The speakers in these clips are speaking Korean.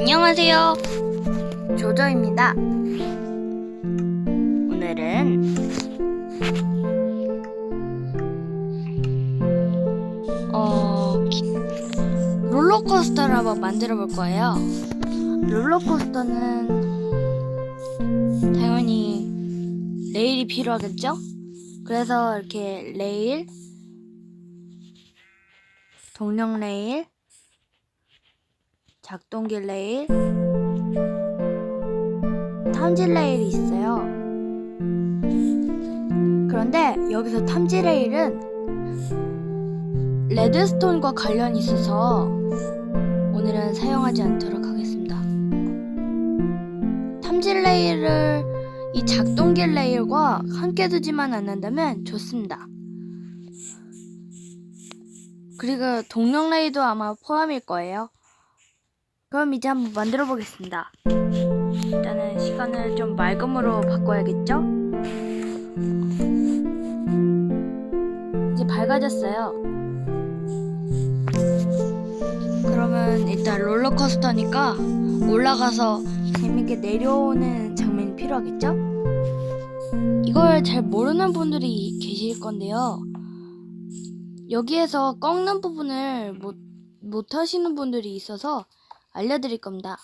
안녕하세요. 조조입니다. 오늘은 어 기- 롤러코스터를 한번 만들어 볼 거예요. 롤러코스터는 당연히 레일이 필요하겠죠? 그래서 이렇게 레일, 동력 레일, 작동기 레일, 탐지 레일이 있어요. 그런데 여기서 탐지 레일은 레드스톤과 관련이 있어서 오늘은 사용하지 않도록 하겠습니다. 탐지 레일을 이 작동기 레일과 함께 두지만 않는다면 좋습니다. 그리고 동력 레일도 아마 포함일 거예요. 그럼 이제 한번 만들어 보겠습니다. 일단은 시간을 좀 맑음으로 바꿔야겠죠? 이제 밝아졌어요. 그러면 일단 롤러코스터니까 올라가서 재밌게 내려오는 장면이 필요하겠죠? 이걸 잘 모르는 분들이 계실 건데요. 여기에서 꺾는 부분을 못, 못 하시는 분들이 있어서 알려드릴 겁니다.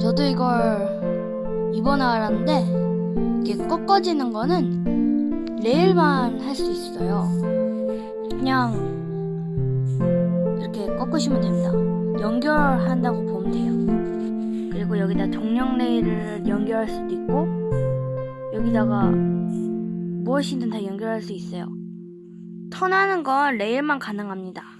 저도 이걸 이번에 알았는데 이게 꺾어지는 거는 레일만 할 수 있어요. 그냥 이렇게 꺾으시면 됩니다. 연결한다고 보면 돼요. 그리고 여기다 동력 레일을 연결할 수도 있고 여기다가 무엇이든 다 연결할 수 있어요. 턴하는 건 레일만 가능합니다.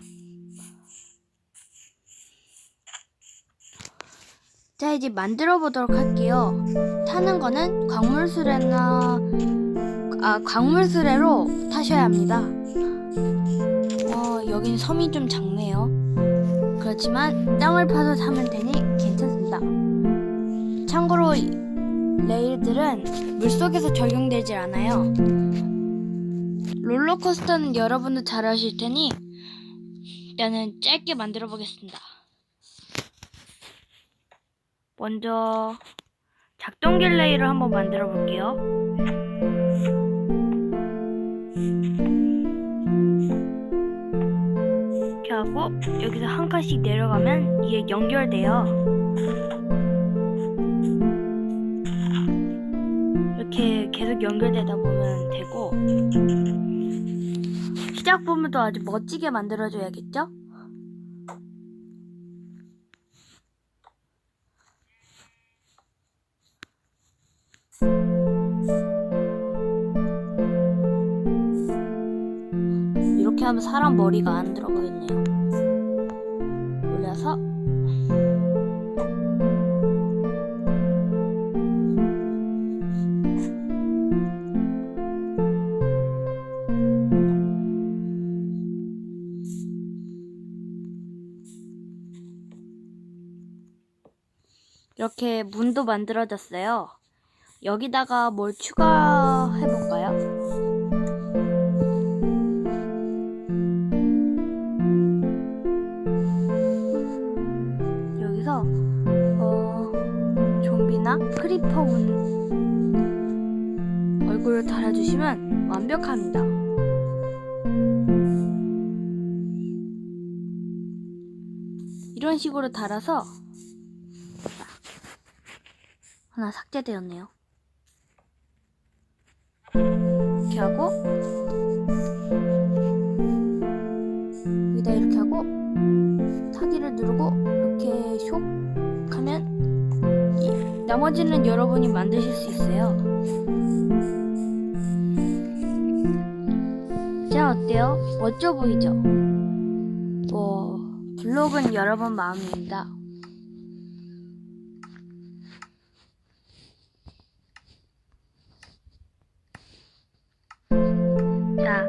자 이제 만들어 보도록 할게요. 타는 거는 광물수레나 아 광물수레로 타셔야 합니다. 어 여긴 섬이 좀 작네요. 그렇지만 땅을 파서 타면 되니 괜찮습니다. 참고로 이 레일들은 물속에서 적용되질 않아요. 롤러코스터는 여러분도 잘 아실 테니 일단은 짧게 만들어 보겠습니다. 먼저 작동기 레일을 한번 만들어 볼게요. 이렇게 하고 여기서 한 칸씩 내려가면 이게 연결돼요. 이렇게 계속 연결되다 보면 되고 시작 부분도 아주 멋지게 만들어줘야겠죠? 하면 사람 머리가 안 들어가겠네요. 올려서 이렇게 문도 만들어졌어요. 여기다가 뭘 추가해 볼까요? 좀비나 크리퍼 운 얼굴을 달아주시면 완벽합니다. 이런 식으로 달아서 하나 삭제되었네요. 이렇게 하고 여기다 이렇게 하고 타기를 누르고 이렇게 쇽 나머지는 여러분이 만드실 수 있어요. 자, 어때요? 멋져 보이죠? 뭐, 블록은 여러분 마음입니다. 자,